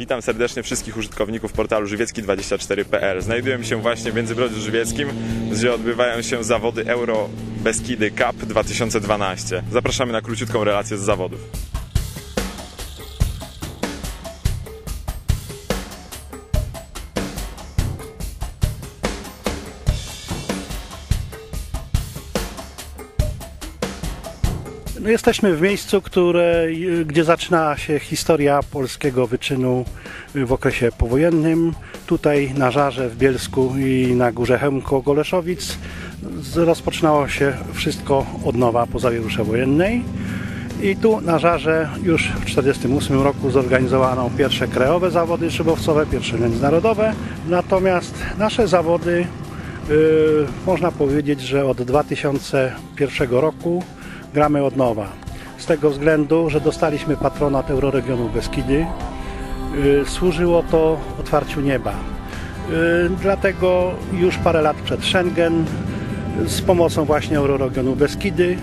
Witam serdecznie wszystkich użytkowników portalu żywiecki24.pl. Znajdujemy się właśnie w Międzybrodziu Żywieckim, gdzie odbywają się zawody Euro Beskidy Cup 2012. Zapraszamy na króciutką relację z zawodów. No jesteśmy w miejscu, które, gdzie zaczyna się historia polskiego wyczynu w okresie powojennym. Tutaj na Żarze w Bielsku i na Górze Chełmko Goleszowic rozpoczynało się wszystko od nowa po zawierusze wojennej. I tu na Żarze już w 1948 roku zorganizowano pierwsze krajowe zawody szybowcowe, pierwsze międzynarodowe. Natomiast nasze zawody, yy, można powiedzieć, że od 2001 roku gramy od nowa. Z tego względu, że dostaliśmy patronat Euroregionu Beskidy. Służyło to otwarciu nieba. Yy, Dlatego już parę lat przed Schengen z pomocą właśnie Euroregionu Beskidy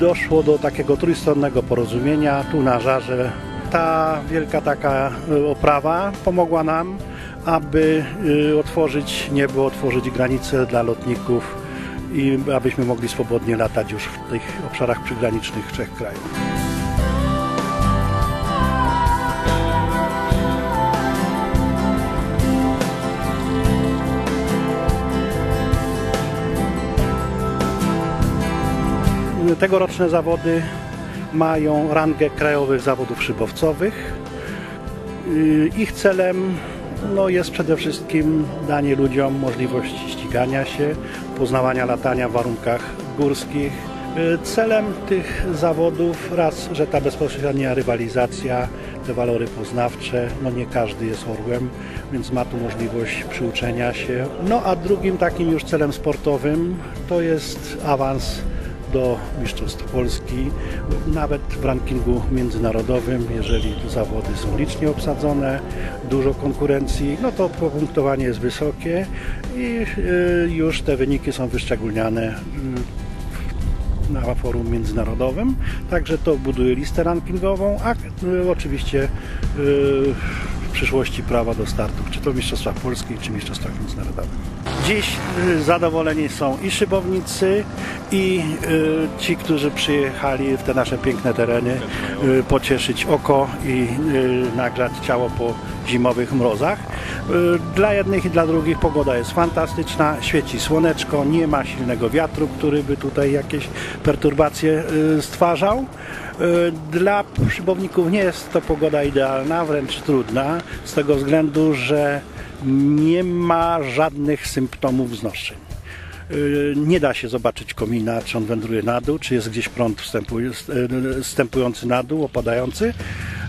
doszło do takiego trójstronnego porozumienia tu na Żarze. Ta wielka taka y, oprawa pomogła nam, aby y, otworzyć niebo, otworzyć granice dla lotników i abyśmy mogli swobodnie latać już w tych obszarach przygranicznych trzech krajów. Tegoroczne zawody mają rangę krajowych zawodów szybowcowych. Yy, Ich celem no, jest przede wszystkim danie ludziom możliwości ścigania się, poznawania latania w warunkach górskich. Yy, Celem tych zawodów raz, że ta bezpośrednia rywalizacja, te walory poznawcze, no nie każdy jest orłem, więc ma tu możliwość przyuczenia się. No a drugim takim już celem sportowym to jest awans do Mistrzostw Polski, nawet w rankingu międzynarodowym, jeżeli zawody są licznie obsadzone, dużo konkurencji, no to punktowanie jest wysokie i y, już te wyniki są wyszczególniane y, na forum międzynarodowym, także to buduje listę rankingową, a y, oczywiście y, w przyszłości prawa do startów, czy to w Mistrzostwach Polskich, czy Mistrzostwach Międzynarodowych. Dziś y, zadowoleni są i szybownicy, i y, ci, którzy przyjechali w te nasze piękne tereny y, pocieszyć oko i y, nagrzać ciało po zimowych mrozach. Dla jednych i dla drugich pogoda jest fantastyczna, świeci słoneczko, nie ma silnego wiatru, który by tutaj jakieś perturbacje stwarzał. Dla szybowników nie jest to pogoda idealna, wręcz trudna, z tego względu, że nie ma żadnych symptomów wznoszeń. Y, Nie da się zobaczyć komina, czy on wędruje na dół, czy jest gdzieś prąd y, wstępujący na dół, opadający.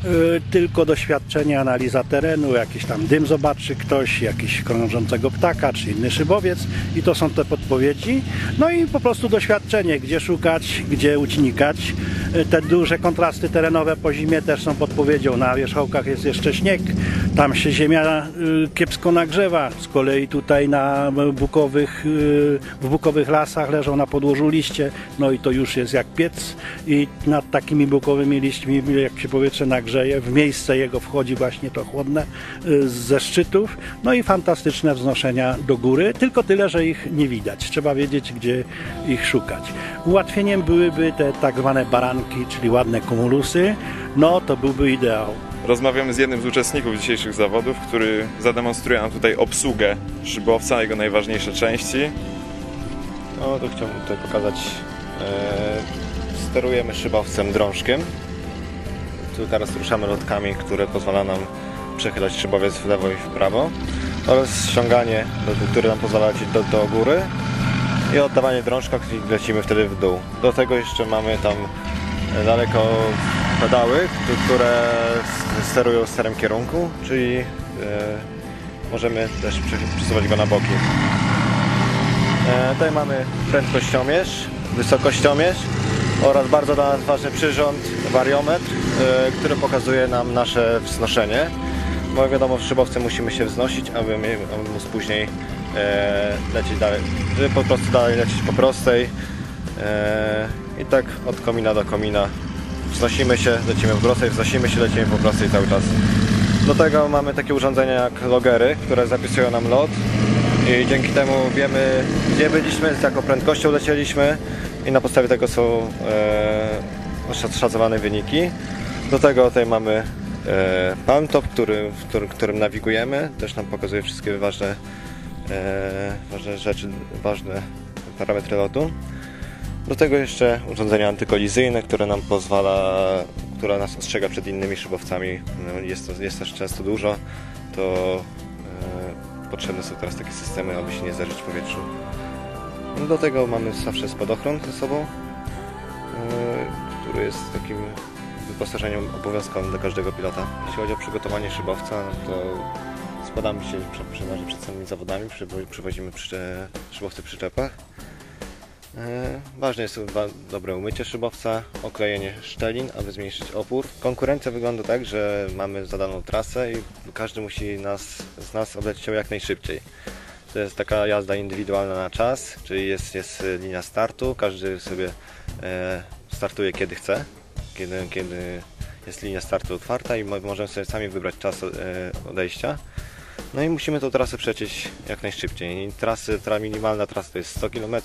Y, Tylko doświadczenie, analiza terenu, jakiś tam dym zobaczy ktoś, jakiś krążącego ptaka, czy inny szybowiec i to są te podpowiedzi. No i po prostu doświadczenie, gdzie szukać, gdzie ucinikać. Te duże kontrasty terenowe po zimie też są podpowiedzią. Na wierzchołkach jest jeszcze śnieg, tam się ziemia y, kiepsko nagrzewa. Z kolei tutaj na bukowych, y, w bukowych lasach leżą na podłożu liście, no i to już jest jak piec i nad takimi bukowymi liśćmi, jak się powietrze nagrzeje, w miejsce jego wchodzi właśnie to chłodne y, ze szczytów, no i fantastyczne wznoszenia do góry, tylko tyle, że ich nie widać. Trzeba wiedzieć, gdzie ich szukać. Ułatwieniem byłyby te tak zwane baranki, czyli ładne kumulusy, no to byłby ideał. Rozmawiamy z jednym z uczestników dzisiejszych zawodów, który zademonstruje nam tutaj obsługę szybowca, jego najważniejsze części. No to chciałbym tutaj pokazać. E, sterujemy szybowcem drążkiem. Tu teraz ruszamy lotkami, które pozwala nam przechylać szybowiec w lewo i w prawo. Oraz ściąganie, które nam pozwala lecieć do, do góry. I oddawanie drążka, i lecimy wtedy w dół. Do tego jeszcze mamy tam e, daleko pedały, które sterują sterem kierunku, czyli e, możemy też prze- przesuwać go na boki. E, Tutaj mamy prędkościomierz, wysokościomierz oraz bardzo dla nas ważny przyrząd, wariometr, e, który pokazuje nam nasze wznoszenie. Bo wiadomo, w szybowce musimy się wznosić, aby, móc później lecieć dalej, żeby po prostu dalej lecieć po prostej. I tak od komina do komina wznosimy się, lecimy w prostej, wznosimy się, lecimy po prostej cały czas. Do tego mamy takie urządzenia jak logery, które zapisują nam lot i dzięki temu wiemy gdzie byliśmy, z jaką prędkością lecieliśmy i na podstawie tego są e, szacowane wyniki. Do tego tutaj mamy e, PalmTop, który, w którym, którym nawigujemy, też nam pokazuje wszystkie ważne, e, ważne rzeczy, ważne parametry lotu. Do tego jeszcze urządzenie antykolizyjne, które nam pozwala, które nas ostrzega przed innymi szybowcami. No, jest, to, jest też często dużo, to e, potrzebne są teraz takie systemy, aby się nie zderzyć w powietrzu. No, do tego mamy zawsze spadochron ze sobą, e, który jest takim wyposażeniem obowiązkowym dla każdego pilota. Jeśli chodzi o przygotowanie szybowca, no to składamy się prze- przeważnie przed samymi zawodami, przywo- przywozimy przy, szybowce przyczepach. E, Ważne jest dobre umycie szybowca, oklejenie szczelin, aby zmniejszyć opór. Konkurencja wygląda tak, że mamy zadaną trasę i każdy musi nas, z nas oblecieć ją jak najszybciej. To jest taka jazda indywidualna na czas, czyli jest, jest e, linia startu, każdy sobie e, startuje kiedy chce, kiedy, kiedy jest linia startu otwarta i mo- możemy sobie sami wybrać czas odejścia. No i musimy tą trasę przecieć jak najszybciej. Trasy, tra minimalna trasa to jest 100 km,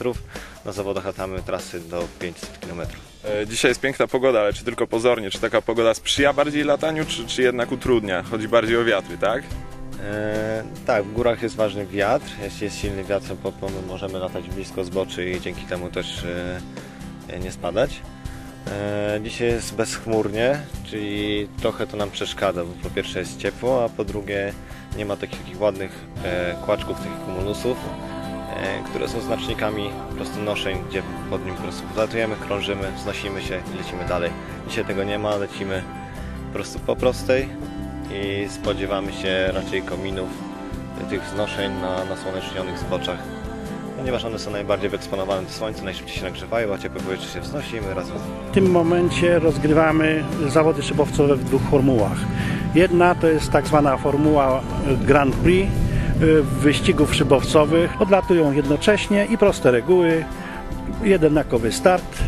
na zawodach latamy trasy do 500 km. E, Dzisiaj jest piękna pogoda, ale czy tylko pozornie? Czy taka pogoda sprzyja bardziej lataniu, czy, czy jednak utrudnia? Chodzi bardziej o wiatry, tak? E, tak, w górach jest ważny wiatr. Jeśli jest silny wiatr, to możemy latać blisko zboczy i dzięki temu też e, nie spadać. E, dzisiaj jest bezchmurnie, czyli trochę to nam przeszkadza, bo po pierwsze jest ciepło, a po drugie nie ma takich, ładnych e, kłaczków, takich kumulusów, e, które są znacznikami po prostu noszeń, gdzie pod nim po prostu latujemy, krążymy, wznosimy się i lecimy dalej. Dzisiaj tego nie ma, lecimy po prostu po prostej i spodziewamy się raczej kominów, tych wznoszeń na nasłonecznionych zboczach, ponieważ one są najbardziej wyeksponowane do słońca, najszybciej się nagrzewają, a ciepłe powietrze się wznosi i my razem W tym momencie rozgrywamy zawody szybowcowe w dwóch formułach. Jedna to jest tak zwana formuła Grand Prix y, wyścigów szybowcowych. Odlatują jednocześnie i proste reguły, jednakowy start.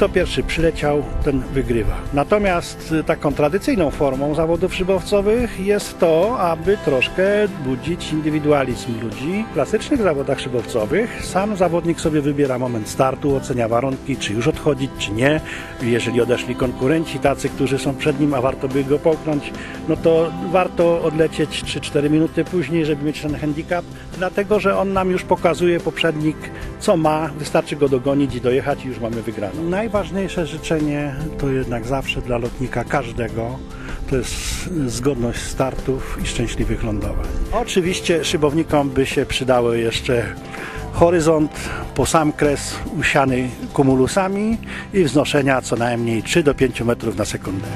Kto pierwszy przyleciał, ten wygrywa. Natomiast y, taką tradycyjną formą zawodów szybowcowych jest to, aby troszkę budzić indywidualizm ludzi. W klasycznych zawodach szybowcowych sam zawodnik sobie wybiera moment startu, ocenia warunki, czy już odchodzić, czy nie. Jeżeli odeszli konkurenci, tacy, którzy są przed nim, a warto by go połknąć, no to warto odlecieć 3-4 minuty później, żeby mieć ten handicap, dlatego że on nam już pokazuje poprzednik, co ma, wystarczy go dogonić i dojechać i już mamy wygraną. Najważniejsze życzenie to jednak zawsze dla lotnika każdego, to jest zgodność startów i szczęśliwych lądowań. Oczywiście szybownikom by się przydały jeszcze horyzont po sam kres usiany kumulusami i wznoszenia co najmniej 3 do 5 metrów na sekundę.